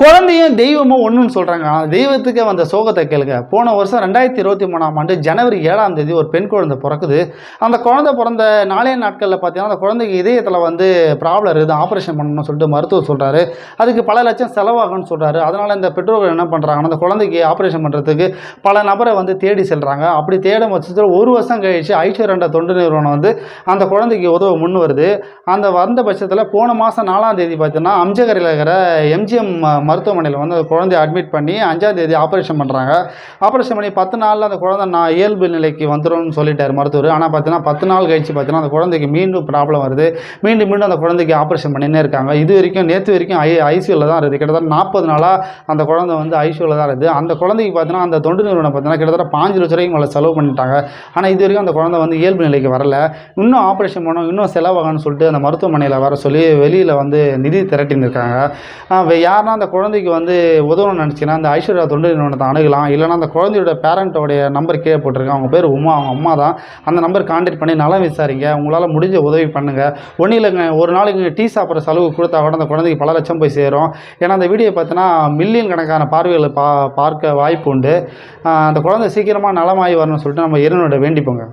குழந்தையும் தெய்வமும் ஒன்றுன்னு சொல்கிறாங்க ஆனால் தெய்வத்துக்கே வந்த சோகத்தை கேளுங்க. போன வருஷம் ரெண்டாயிரத்தி இருபத்தி மூணாம் ஆண்டு ஜனவரி ஏழாம் தேதி ஒரு பெண் குழந்தை பிறக்குது. அந்த குழந்தை பிறந்த நாலே நாட்களில் பார்த்தீங்கன்னா அந்த குழந்தைக்கு இதயத்தில் வந்து ப்ராப்ளம் இருக்குது. ஆப்ரேஷன் பண்ணணும்னு சொல்லிட்டு மருத்துவர் சொல்கிறாரு அதுக்கு பல லட்சம் செலவாகும்னு சொல்கிறாரு அதனால் இந்த பெற்றோர்கள் என்ன பண்ணுறாங்கன்னா அந்த குழந்தைக்கு ஆப்ரேஷன் பண்ணுறதுக்கு பல நபரை வந்து தேடி செல்கிறாங்க அப்படி தேடும் பட்சத்தில் ஒரு வருஷம் கழிச்சு ஐஸ்வர்யன்ற தொண்டு நிறுவனம் வந்து அந்த குழந்தைக்கு உதவ முன் வருது அந்த வந்த பட்சத்தில் போன மாதம் நாலாம் தேதி பார்த்தீங்கன்னா அம்ஜகரில் இருக்கிற எம்ஜிஎம் மருத்துவமனையில் வந்து அந்த குழந்தைய அட்மிட் பண்ணி அஞ்சாம் தேதி ஆப்ரேஷன் பண்ணுறாங்க ஆப்ரேஷன் பண்ணி பத்து நாளில் அந்த குழந்தை நான் இயல்பு நிலைக்கு வந்துடும்னு சொல்லிட்டார் மருத்துவர். ஆனால் பார்த்தீங்கன்னா பத்து நாள் கழிச்சு பார்த்தீங்கன்னா அந்த குழந்தைக்கு மீண்டும் ப்ராப்ளம் வருது. மீண்டும் மீண்டும் அந்த குழந்தைக்கு ஆப்ரேஷன் பண்ணினே இருக்காங்க. இது வரைக்கும் நேற்று வரைக்கும் ஐ ஐசியூவில் தான் இருக்குது. கிட்டத்தட்ட நாற்பது நாளாக அந்த குழந்தை வந்து ஐசியூவில் தான் இருக்குது. அந்த குழந்தைக்கு பார்த்தீங்கன்னா அந்த தொண்டு நிறுவனம் பார்த்தீங்கன்னா கிட்டத்தட்ட பாஞ்சு லட்ச ரூபாய்க்கு மேலே செலவு பண்ணிட்டாங்க. ஆனால் இது வரைக்கும் அந்த குழந்தை வந்து இயல்பு நிலைக்கு வரல. இன்னும் ஆப்ரேஷன் பண்ணோம் இன்னும் செலவாகணும்னு சொல்லிட்டு அந்த மருத்துவமனையில் வர சொல்லி வெளியில் வந்து நிதி திரட்டின்னு இருக்காங்க. யாருன்னா அந்த குழந்தைக்கு வந்து உதவணும்னு நினச்சிங்கன்னா அந்த ஐஸ்வர்யா தொண்டு நிறுவனத்தை அணுகலாம். இல்லைனா அந்த குழந்தையோட பேரண்ட்டோடைய நம்பர் கீழே போட்டிருக்கேன் அவங்க பேர் உமா அவங்க அம்மா தான். அந்த நம்பர் காண்டாக்ட் பண்ணி நலம் விசாரிங்க. உங்களால் முடிஞ்ச உதவி பண்ணுங்கள் ஒன்றும் இல்லைங்க ஒரு நாளைக்கு டீ சாப்பிட்ற செலவு கொடுத்தா கூட அந்த குழந்தைக்கு பல லட்சம் போய் சேரும். ஏன்னா அந்த வீடியோ பார்த்தீங்கன்னா மில்லியன் கணக்கான பார்வைகளை பா பார்க்க வாய்ப்பு உண்டு. அந்த குழந்தை சீக்கிரமாக நலமாகி வரணும்னு சொல்லிட்டு நம்ம இறைவனோட வேண்டிப்போங்க.